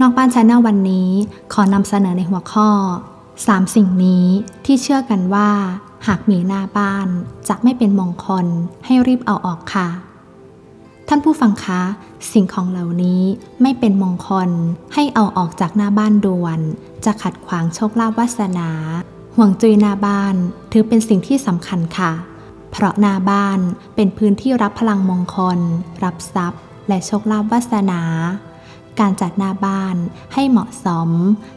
นอกบ้านชาแนลวันนี้ขอนำเสนอในหัวข้อ 3 สิ่งนี้ที่เชื่อกันว่า หากมีหน้าบ้านจะไม่เป็นมงคลให้รีบเอาออกค่ะ ท่านผู้ฟังคะ สิ่งของเหล่านี้ไม่เป็นมงคลให้เอาออกจากหน้าบ้านด่วน จะขัดขวางโชคลาภวาสนา ห่วงจุยหน้าบ้านถือเป็นสิ่งที่สำคัญค่ะ เพราะหน้าบ้านเป็นพื้นที่รับพลังมงคล รับทรัพย์ และโชคลาภวาสนา การจัดหน้าบ้านให้เหมาะสม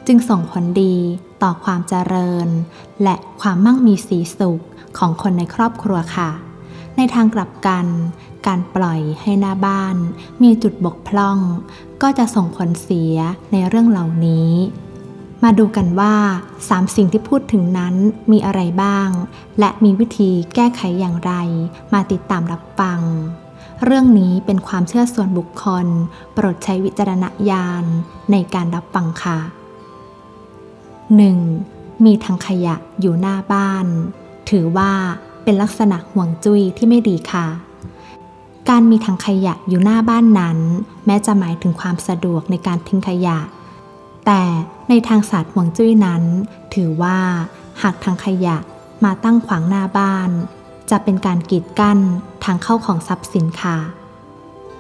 จึงส่งผลดีต่อความเจริญ และความมั่งมีสีสุขของคนในครอบครัวค่ะ ในทางกลับกัน การปล่อยให้หน้าบ้าน มีจุดบกพร่อง ก็จะส่งผลเสียในเรื่องเหล่านี้ มาดูกันว่า 3 สิ่งที่พูดถึงนั้นมีอะไรบ้าง และมีวิธีแก้ไขอย่างไร มาติดตามรับฟัง เรื่องนี้เป็นความเชื่อส่วนบุคคล โปรดใช้วิจารณญาณในการรับฟังค่ะ 1. มีถังขยะอยู่หน้าบ้าน ถือว่าเป็นลักษณะห่วงจุ้ยที่ไม่ดีค่ะ การมีถังขยะอยู่หน้าบ้านนั้น แม้จะหมายถึงความสะดวกในการทิ้งขยะ แต่ในทางศาสตร์ห่วงจุ้ยนั้น ถือว่าหากถังขยะมาตั้งขวางหน้าบ้าน จะเป็นการกีดกั้นทางเข้าของทรัพย์สินค่ะ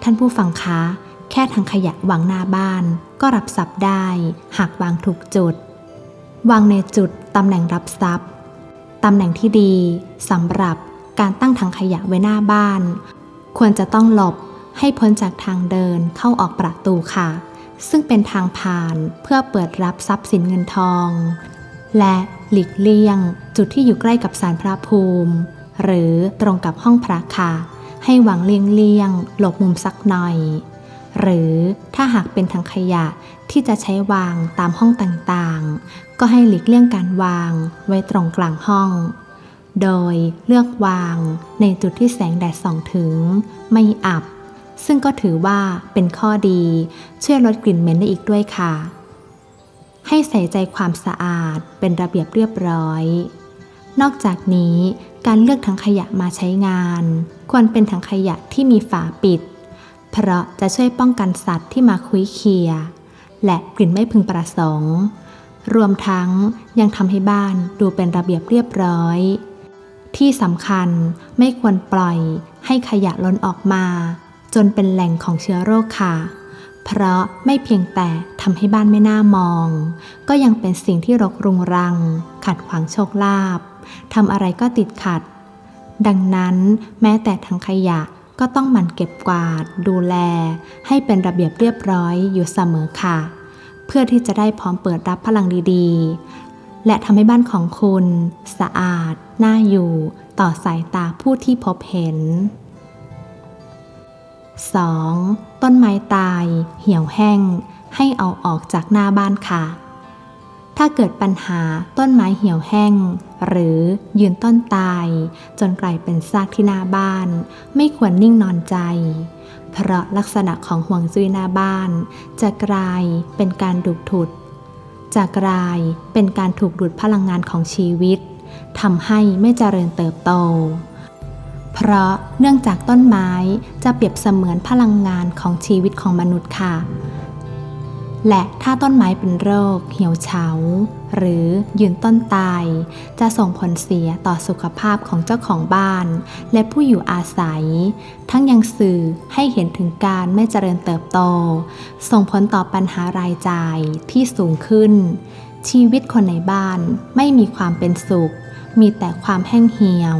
ท่านผู้ฟังคะ แค่ถังขยะวางหน้าบ้าน ก็รับทรัพย์ได้ หากวางถูกจุด วางในจุดตำแหน่งรับทรัพย์ตำแหน่งที่ดีสำหรับการตั้งถังขยะไว้หน้าบ้าน ควรจะต้องหลบให้พ้นจากทางเดินเข้าออกประตูค่ะ ซึ่งเป็นทางผ่านเพื่อเปิดรับทรัพย์สินเงินทอง และหลีกเลี่ยงจุดที่อยู่ใกล้กับศาลพระภูมิ หรือตรงกับห้องพระค่ะ ให้วางเลี่ยงเลียงๆหลบมุมสักหน่อย หรือถ้าหากเป็นถังขยะที่จะใช้วางตามห้องต่างๆ ก็ให้หลีกเลี่ยงการวางไว้ตรงกลางห้อง โดยเลือกวางในจุดที่แสงแดดส่องถึง ไม่อับ ซึ่งก็ถือว่าเป็นข้อดีช่วยลดกลิ่นเหม็นได้อีกด้วยค่ะ ให้ใส่ใจความสะอาดเป็นระเบียบเรียบร้อย นอกจากนี้ การเลือกถังขยะมาใช้งาน ควรเป็นถังขยะที่มีฝาปิด เพราะจะช่วยป้องกันสัตว์ที่มาคุยเคีย และกลิ่นไม่พึงประสงค์ รวมทั้งยังทำให้บ้านดูเป็นระเบียบเรียบร้อย ที่สำคัญไม่ควรปล่อยให้ขยะล้นออกมา จนเป็นแหล่งของเชื้อโรคค่ะ เพราะไม่เพียงแต่ทำให้บ้านไม่น่ามอง ก็ยังเป็นสิ่งที่รกรุงรัง ขัดขวางโชคลาภ ทำอะไรก็ติดขัด ดังนั้นแม้แต่ถังขยะก็ต้องหมั่นเก็บกวาด ดูแล ให้เป็นระเบียบเรียบร้อยอยู่เสมอค่ะ เพื่อที่จะได้พร้อมเปิดรับพลังดีๆ และทำให้บ้านของคุณ สะอาด น่าอยู่ ต่อสายตาผู้ที่พบเห็น 2. ต้นไม้ตาย เหี่ยวแห้ง ให้เอาออกจากหน้าบ้านค่ะ ถ้าเกิดปัญหาต้นไม้เหี่ยวแห้ง หรือยืนต้นตาย จนกลายเป็นซากที่หน้าบ้าน ไม่ควรนิ่งนอนใจ เพราะลักษณะของห่วงจุ้ยหน้าบ้าน จะกลายเป็นการดูดถุดจะกลายเป็นการถูกดูดพลังงานของชีวิตทำให้ไม่เจริญเติบโต เพราะเนื่องจากต้นไม้จะเปรียบเสมือนพลังงานของชีวิตของมนุษย์ค่ะ และถ้าต้นไม้เป็นโรค เหี่ยวเฉา หรือยืนต้นตาย จะส่งผลเสียต่อสุขภาพของเจ้าของบ้าน และผู้อยู่อาศัย ทั้งยังสื่อให้เห็นถึงการไม่เจริญเติบโต ส่งผลต่อปัญหารายจ่ายที่สูงขึ้น ชีวิตคนในบ้านไม่มีความเป็นสุข มีแต่ความแห้งเหี่ยว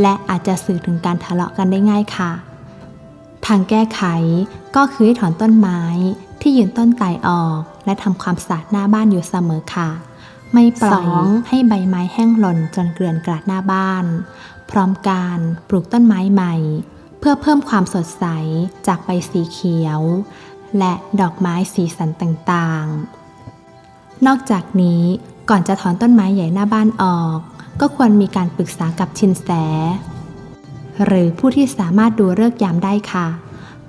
และอาจจะสื่อถึงการทะเลาะกันได้ง่ายค่ะ ทางแก้ไขก็คือถอนต้นไม้ ที่ยืนต้นตายออก และทำความสะอาดหน้าบ้านอยู่เสมอค่ะ ไม่ปล่อยให้ใบไม้แห้งหล่นจนเกลื่อนกลาดหน้าบ้าน พร้อมการปลูกต้นไม้ใหม่ เพื่อเพิ่มความสดใสจากใบสีเขียว และดอกไม้สีสันต่างๆ นอกจากนี้ก่อนจะถอนต้นไม้ใหญ่หน้าบ้านออก ก็ควรมีการปรึกษากับชินแส หรือผู้ที่สามารถดูเลิกษ์ยามได้ค่ะ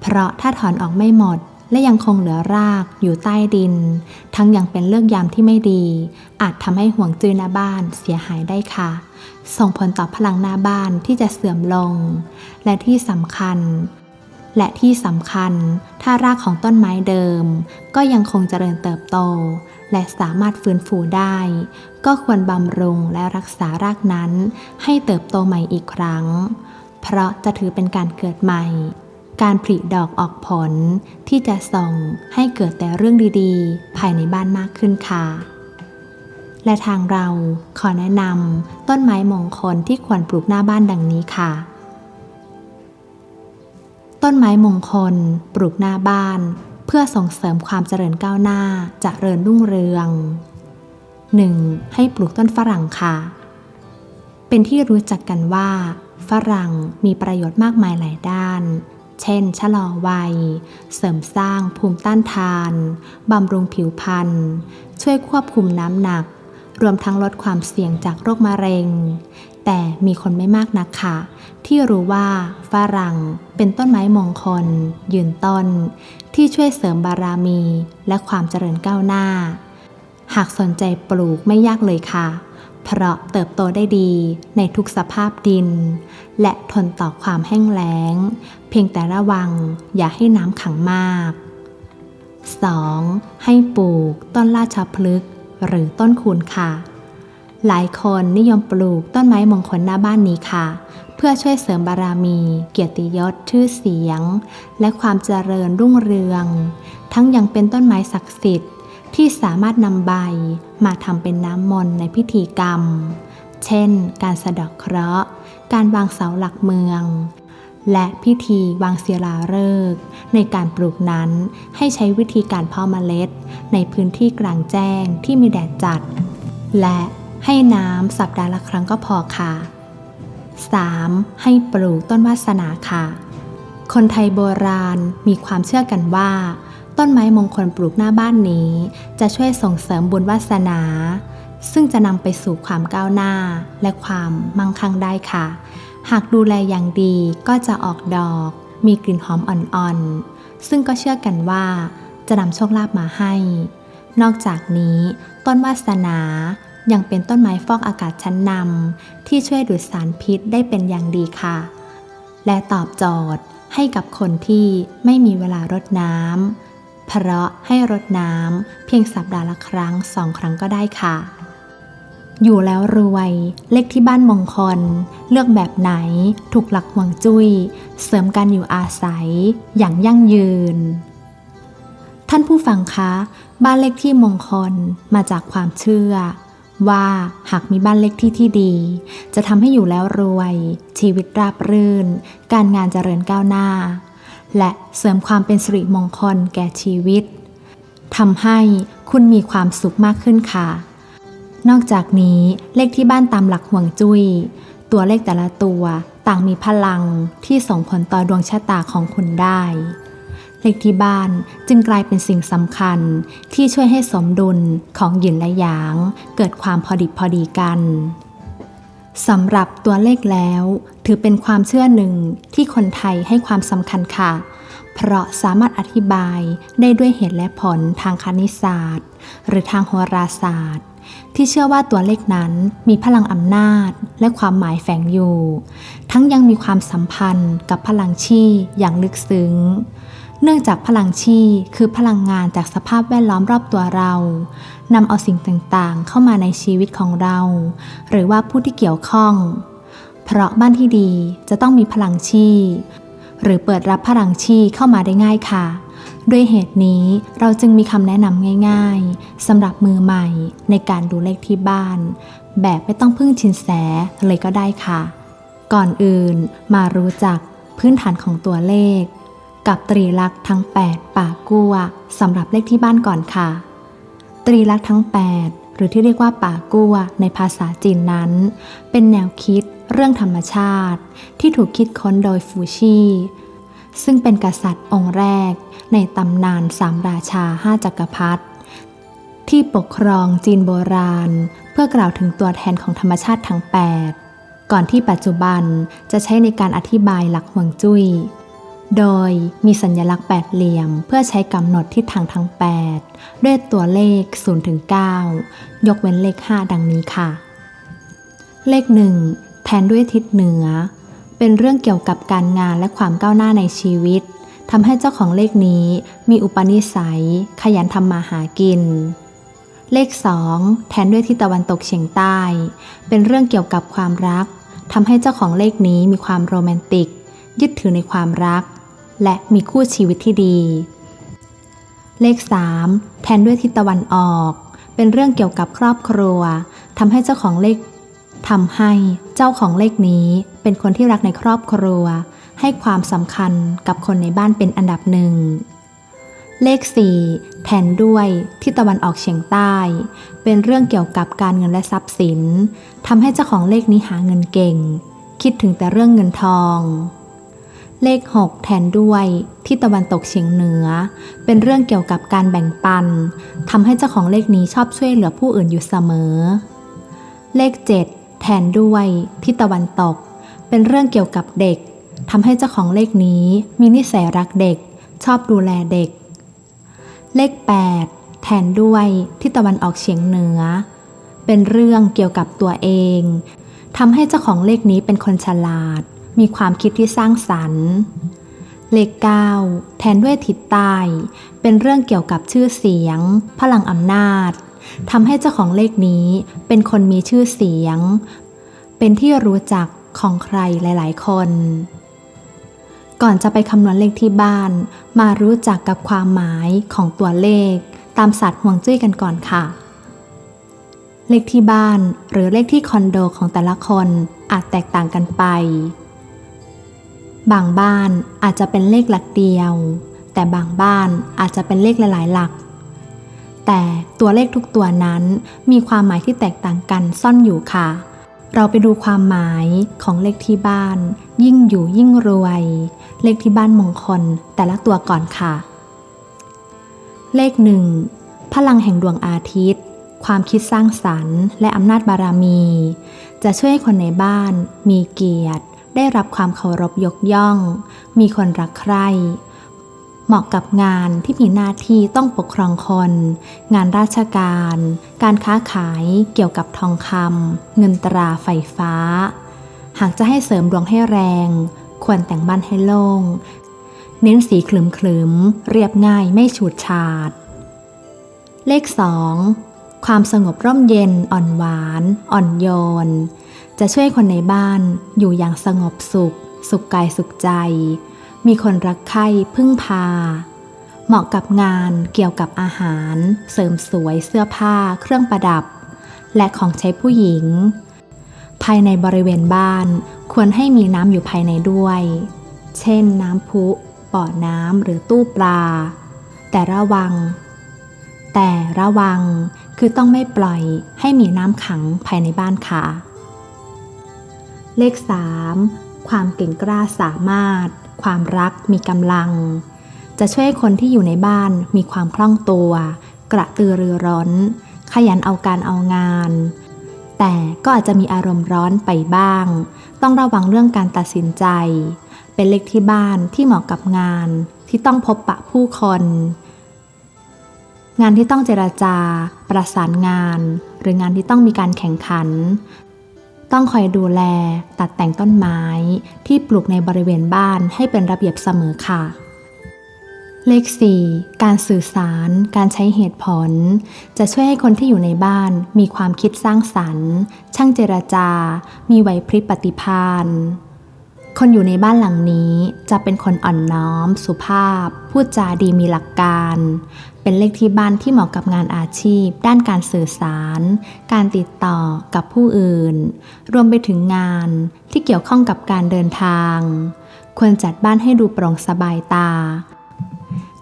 เพราะถ้าถอนออกไม่หมด และยังคงเหลือรากอยู่ใต้ดิน ทั้งยังเป็นเลิกยามที่ไม่ดี อาจทำให้ห่วงจุ้ยหน้าบ้านเสียหายได้ค่ะ ส่งผลต่อพลังหน้าบ้านที่จะเสื่อมลง และที่สำคัญ และที่สำคัญ ถ้ารากของต้นไม้เดิม ก็ยังคงเจริญเติบโต และสามารถฟื้นฟูได้ ก็ควรบำรุงและรักษารากนั้น ให้เติบโตใหม่อีกครั้ง เพราะจะถือเป็นการเกิดใหม่ การผลิดอกออกผลที่จะส่งให้เกิดแต่เรื่องดีๆ ภายในบ้านมากขึ้นค่ะ และทางเราขอแนะนำต้นไม้มงคลที่ควรปลูกหน้าบ้านดังนี้ค่ะ ต้นไม้มงคลปลูกหน้าบ้าน เพื่อส่งเสริมความเจริญก้าวหน้าจเจริญรุ่งเรือง 1. ให้ปลูกต้นฝรั่งค่ะ เป็นที่รู้จักกันว่า ฝรั่งมีประโยชน์มากมายหลายด้าน เช่น ชะลอวัย เสริมสร้างภูมิต้านทาน บำรุงผิวพรรณ ช่วยควบคุมน้ำหนัก รวมทั้งลดความเสี่ยงจากโรคมะเร็ง แต่มีคนไม่มากนักค่ะ ที่รู้ว่าฝรั่งเป็นต้นไม้มงคล ยืนต้น ที่ช่วยเสริมบารมี และความเจริญก้าวหน้า หากสนใจปลูกไม่ยากเลยค่ะ เพราะเติบโตได้ดีในทุกสภาพดิน และทนต่อความแห้งแล้ง เพียงแต่ระวังอย่าให้น้ำขังมาก 2. ให้ปลูกต้นราชพฤกษ์หรือต้นคูณค่ะ หลายคนนิยมปลูกต้นไม้มงคลหน้าบ้านนี้ค่ะ เพื่อช่วยเสริมบารมี เกียรติยศชื่อเสียง และความเจริญรุ่งเรือง ทั้งยังเป็นต้นไม้ศักดิ์สิทธิ์ ที่สามารถนำใบมาทำเป็นน้ำมนต์ในพิธีกรรม เช่น การสะดอกเคราะห์ การวางเสาหลักเมือง และพิธีวางศิลาฤกษ์ในการปลูกนั้นให้ใช้วิธีการเพาะเมล็ด ในพื้นที่กลางแจ้งที่มีแดดจัด และให้น้ำสัปดาห์ละครั้งก็พอค่ะ 3. ให้ปลูกต้นวาสนาค่ะ คนไทยโบราณมีความเชื่อกันว่า ต้นไม้มงคลปลูกหน้าบ้านนี้ จะช่วยส่งเสริมบุญวาสนา ซึ่งจะนำไปสู่ความก้าวหน้าและความมั่งคั่งได้ค่ะ หากดูแลอย่างดีก็จะออกดอก มีกลิ่นหอมอ่อนๆ ซึ่งก็เชื่อกันว่า จะนำโชคลาภมาให้ นอกจากนี้ ต้นวาสนายังเป็นต้นไม้ฟอกอากาศชั้นนำที่ช่วยดูดสารพิษได้เป็นอย่างดีค่ะ และตอบโจทย์ให้กับคนที่ไม่มีเวลารดน้ำ เพราะให้รดน้ำเพียงสัปดาห์ละครั้งสองครั้งก็ได้ค่ะ อยู่แล้วรวย เลขที่บ้านมงคล เลือกแบบไหน ถูกหลักห่วงจุย้ย เสริมการอยู่อาศัย อย่างยั่งยืน ท่านผู้ฟังคะ บ้านเลขที่มงคลมาจากความเชื่อว่าหากมีบ้านเลขที่ที่ดี จะทำให้อยู่แล้วรวย ชีวิตราบรื่น การงานเจริญก้าวหน้า และเสริมความเป็นสิริมงคลแก่ชีวิตทำให้คุณมีความสุขมากขึ้นค่ะ นอกจากนี้เลขที่บ้านตามหลักห่วงจุย้ย ตัวเลขแต่ละตัวต่างมีพลังที่ส่งผลต่อดวงชะตาของคุณได้ เลขที่บ้านจึงกลายเป็นสิ่งสำคัญที่ช่วยให้สมดุลของหยินและหยาง เกิดความพอดิบพอดีกัน สำหรับตัวเลขแล้ว ถือเป็นความเชื่อหนึ่งที่คนไทยให้ความสำคัญค่ะ เพราะสามารถอธิบายได้ด้วยเหตุและผลทางคณิตศาสตร์ หรือทางโหราศาสตร์ ที่เชื่อว่าตัวเลขนั้นมีพลังอำนาจและความหมายแฝงอยู่ ทั้งยังมีความสัมพันธ์กับพลังชีอย่างลึกซึ้ง เนื่องจากพลังชีคือพลังงานจากสภาพแวดล้อมรอบตัวเรานำเอาสิ่งต่างๆ เข้ามาในชีวิตของเรา หรือว่าผู้ที่เกี่ยวข้อง เพราะบ้านที่ดีจะต้องมีพลังชีหรือเปิดรับพลังชีเข้ามาได้ง่ายค่ะ ด้วยเหตุนี้เราจึงมีคำแนะนำง่ายๆสำหรับมือใหม่ในการดูเลขที่บ้าน แบบไม่ต้องพึ่งชินแสเลยก็ได้ค่ะ ก่อนอื่นมารู้จักพื้นฐานของตัวเลข กับตรีลักษณ์ทั้ง 8 ป่ากัวสำหรับเลขที่บ้านก่อนค่ะ ตรีลักษณ์ทั้ง 8 หรือที่เรียกว่าป่ากัวในภาษาจีนนั้น เป็นแนวคิดเรื่องธรรมชาติ ที่ถูกคิดค้นโดยฟูชีซึ่งเป็นกษัตริย์องค์แรก ในตำนานสามราชาห้าจักรพรรดิที่ปกครองจีนโบราณ เพื่อกล่าวถึงตัวแทนของธรรมชาติทั้ง 8 ก่อนที่ปัจจุบันจะใช้ในการอธิบายหลักห่วงจุย้ย โดยมีสัญลักษณ์แปดเหลี่ยมเพื่อใช้กำหนดทิศทางทั้ง 8 ด้วยตัวเลข 0 ถึง 9 ยกเว้นเลข 5 ดังนี้ค่ะ เลข 1 แทนด้วยทิศเหนือ เป็นเรื่องเกี่ยวกับการงานและความก้าวหน้าในชีวิตทำให้เจ้าของเลขนี้มีอุปนิสัย ขยันทำมาหากิน เลข 2 แทนด้วยทิศตะวันตกเฉียงใต้ เป็นเรื่องเกี่ยวกับความรักทำให้เจ้าของเลขนี้มีความโรแมนติก ยึดถือในความรัก และมีคู่ชีวิตที่ดี เลข 3 แทนด้วยทิศตะวันออก เป็นเรื่องเกี่ยวกับครอบครัวทำให้เจ้าของเลขทำให้เจ้าของเลขนี้เป็นคนที่รักในครอบครัว ให้ความสำคัญกับคนในบ้านเป็นอันดับหนึ่งเลข 4 แทนด้วยทิศตะวันออกเฉียงใต้ เป็นเรื่องเกี่ยวกับการเงินและทรัพย์สินทำให้เจ้าของเลขนี้หาเงินเก่ง คิดถึงแต่เรื่องเงินทอง เลข 6 แทนด้วยทิศตะวันตกเฉียงเหนือ เป็นเรื่องเกี่ยวกับการแบ่งปันทำให้เจ้าของเลขนี้ชอบช่วยเหลือผู้อื่นอยู่เสมอ เลข 7 แทนด้วยทิศตะวันตก เป็นเรื่องเกี่ยวกับเด็กทำให้เจ้าของเลขนี้มีนิสัยรักเด็ก ชอบดูแลเด็ก เลข 8 แทนด้วยทิศตะวันออกเฉียงเหนือ เป็นเรื่องเกี่ยวกับตัวเองทำให้เจ้าของเลขนี้เป็นคนฉลาด มีความคิดที่สร้างสรรค์ เลข 9 แทนด้วยทิศใต้ เป็นเรื่องเกี่ยวกับชื่อเสียง พลังอำนาจทำให้เจ้าของเลขนี้เป็นคนมีชื่อเสียง เป็นที่รู้จักของใครหลาย ๆ คน ก่อนจะไปคำนวณเลขที่บ้าน มารู้จักกับความหมายของตัวเลข ตามศาสตร์ห่วงจุ้ยกันก่อนค่ะ เลขที่บ้านหรือเลขที่คอนโดของแต่ละคนอาจแตกต่างกันไป บางบ้านอาจจะเป็นเลขหลักเดียว แต่บางบ้านอาจจะเป็นเลขหลาย ๆ หลัก แต่ตัวเลขทุกตัวนั้นมีความหมายที่แตกต่างกันซ่อนอยู่ค่ะ เราไปดูความหมายของเลขที่บ้าน ยิ่งอยู่ยิ่งรวย เลขที่บ้านมงคลแต่ละตัวก่อนค่ะ เลขหนึ่งพลังแห่งดวงอาทิตย์ ความคิดสร้างสรรค์ และอำนาจบารมี จะช่วยให้คนในบ้านมีเกียรติ ได้รับความเคารพยกย่อง มีคนรักใคร่เหมาะกับงานที่มีหน้าที่ต้องปกครองคน งานราชการ การค้าขายเกี่ยวกับทองคำเงินตราไฟฟ้า หากจะให้เสริมดวงให้แรง ควรแต่งบ้านให้โล่ง เน้นสีขลึมๆ เรียบง่ายไม่ฉูดฉาด เลข 2 ความสงบร่มเย็นอ่อนหวาน อ่อนโยน จะช่วยคนในบ้านอยู่อย่างสงบสุข สุขกายสุขใจ มีคนรักใคร่พึ่งพา เหมาะกับงานเกี่ยวกับอาหาร เสริมสวยเสื้อผ้า เครื่องประดับ และของใช้ผู้หญิง ภายในบริเวณบ้านควรให้มีน้ำอยู่ภายในด้วย เช่นน้ำพุบ่อน้ำหรือตู้ปลา แต่ระวัง แต่ระวังคือต้องไม่ปล่อยให้มีน้ำขังภายในบ้านค่ะ เลข 3 ความเก่งกล้าสามารถ ความรักมีกำลัง จะช่วยให้คนที่อยู่ในบ้านมีความคล่องตัว กระตือรือร้นขยันเอาการเอางาน แต่ก็อาจจะมีอารมณ์ร้อนไปบ้าง ต้องระวังเรื่องการตัดสินใจ เป็นเลขที่บ้านที่เหมาะกับงาน ที่ต้องพบปะผู้คน งานที่ต้องเจราจา ประสานงาน หรืองานที่ต้องมีการแข่งขัน ต้องคอยดูแล ตัดแต่งต้นไม้ที่ปลูกในบริเวณบ้านให้เป็นระเบียบเสมอค่ะ เลข 4 การสื่อสาร การใช้เหตุผล จะช่วยให้คนที่อยู่ในบ้านมีความคิดสร้างสรรค์ ช่างเจรจา มีไหวพริบปฏิภาณคนอยู่ในบ้านหลังนี้จะเป็นคนอ่อนน้อม สุภาพ พูดจาดีมีหลักการ เป็นเลขที่บ้านที่เหมาะกับงานอาชีพ ด้านการสื่อสาร การติดต่อกับผู้อื่น รวมไปถึงงานที่เกี่ยวข้องกับการเดินทาง ควรจัดบ้านให้ดูโปร่งสบายตา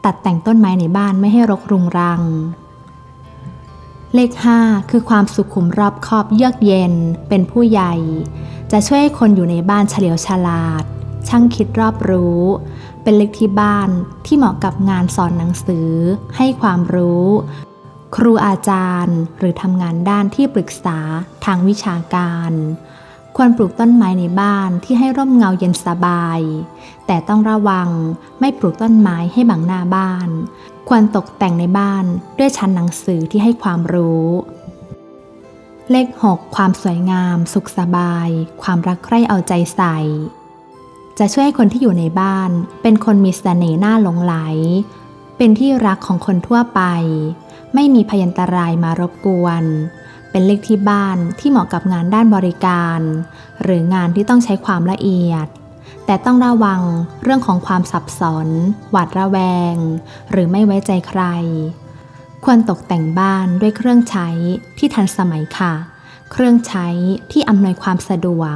ตัดแต่งต้นไม้ในบ้านไม่ให้รกรุงรัง เลข 5 คือความสุขุมรอบคอบเยือกเย็น เป็นผู้ใหญ่ จะช่วยให้คนอยู่ในบ้านเฉลียวฉลาด ช่างคิดรอบรู้ เป็นเลขที่บ้านที่เหมาะกับงานสอนหนังสือ ให้ความรู้ ครูอาจารย์ หรือทำงานด้านที่ปรึกษาทางวิชาการ ควรปลูกต้นไม้ในบ้านที่ให้ร่มเงาเย็นสบาย แต่ต้องระวังไม่ปลูกต้นไม้ให้บังหน้าบ้าน ควรตกแต่งในบ้านด้วยชั้นหนังสือที่ให้ความรู้ เลข 6 ความสวยงาม สุขสบาย ความรักใคร่เอาใจใส่ จะช่วยให้คนที่อยู่ในบ้าน เป็นคนมีเสน่ห์น่าหลงไหล เป็นที่รักของคนทั่วไป ไม่มีพยันตรายมารบกวน เป็นเลขที่บ้านที่เหมาะกับงานด้านบริการ หรืองานที่ต้องใช้ความละเอียด แต่ต้องระวังเรื่องของความสับสน หวาดระแวง หรือไม่ไว้ใจใคร ควรตกแต่งบ้านด้วยเครื่องใช้ที่ทันสมัยค่ะ เครื่องใช้ที่อำนวยความสะดวก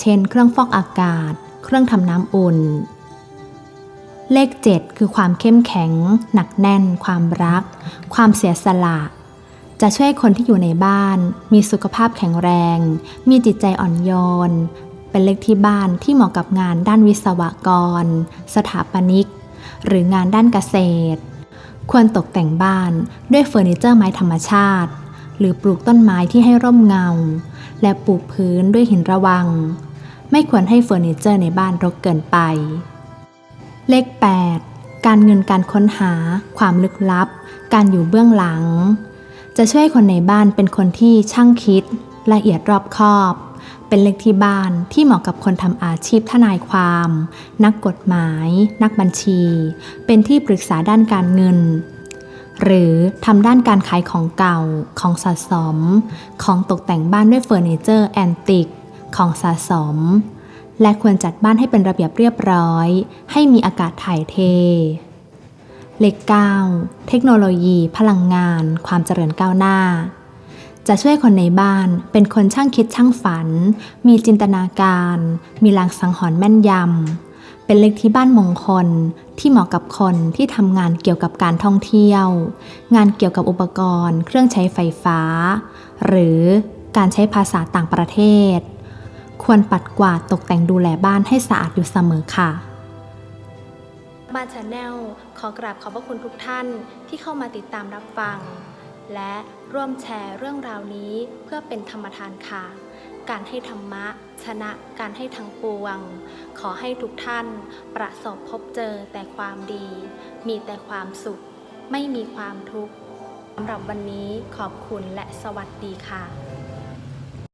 เช่น เครื่องฟอกอากาศ เครื่องทำน้ำอุ่น เลข 7 คือความเข้มแข็ง หนักแน่น ความรัก ความเสียสละ จะช่วยคนที่อยู่ในบ้าน มีสุขภาพแข็งแรง มีจิตใจอ่อนโยน เป็นเลขที่บ้านที่เหมาะกับงานด้านวิศวกร สถาปนิก หรืองานด้านเกษตร ควรตกแต่งบ้านด้วยเฟอร์นิเจอร์ไม้ธรรมชาติ หรือปลูกต้นไม้ที่ให้ร่มเงา และปลูกพื้นด้วยหินระวัง ไม่ควรให้เฟอร์นิเจอร์ในบ้านรกเกินไป เลข 8 การเงินการค้นหา ความลึกลับ การอยู่เบื้องหลัง จะช่วยให้คนในบ้านเป็นคนที่ช่างคิด ละเอียดรอบคอบ เป็นเลขที่บ้านที่เหมาะกับคนทำอาชีพทนายความ นักกฎหมาย นักบัญชี เป็นที่ปรึกษาด้านการเงินหรือทำด้านการขายของเก่า ของสะสม ของตกแต่งบ้านด้วยเฟอร์นิเจอร์แอนติก ของสะสม และควรจัดบ้านให้เป็นระเบียบเรียบร้อย ให้มีอากาศถ่ายเท เลข9เทคโนโลยี พลังงาน ความเจริญก้าวหน้า จะช่วยคนในบ้านเป็นคนช่างคิดช่างฝัน มีจินตนาการ มีลางสังหรณ์แม่นยำ เป็นเลขที่บ้านมงคลที่เหมาะกับคนที่ทำงานเกี่ยวกับการท่องเที่ยว งานเกี่ยวกับอุปกรณ์ เครื่องใช้ไฟฟ้า หรือการใช้ภาษาต่างประเทศ ควรปัดกวาดตกแต่งดูแลบ้านให้สะอาดอยู่เสมอค่ะ บ้านชาแนลขอกราบขอบพระคุณทุกท่านที่เข้ามาติดตามรับฟัง และร่วมแชร์เรื่องราวนี้เพื่อเป็นธรรมทานค่ะ การให้ธรรมะ ชนะการให้ทั้งปวง ขอให้ทุกท่าน ประสบพบเจอแต่ความดี มีแต่ความสุข ไม่มีความทุกข์สำหรับวันนี้ขอบคุณและสวัสดีค่ะ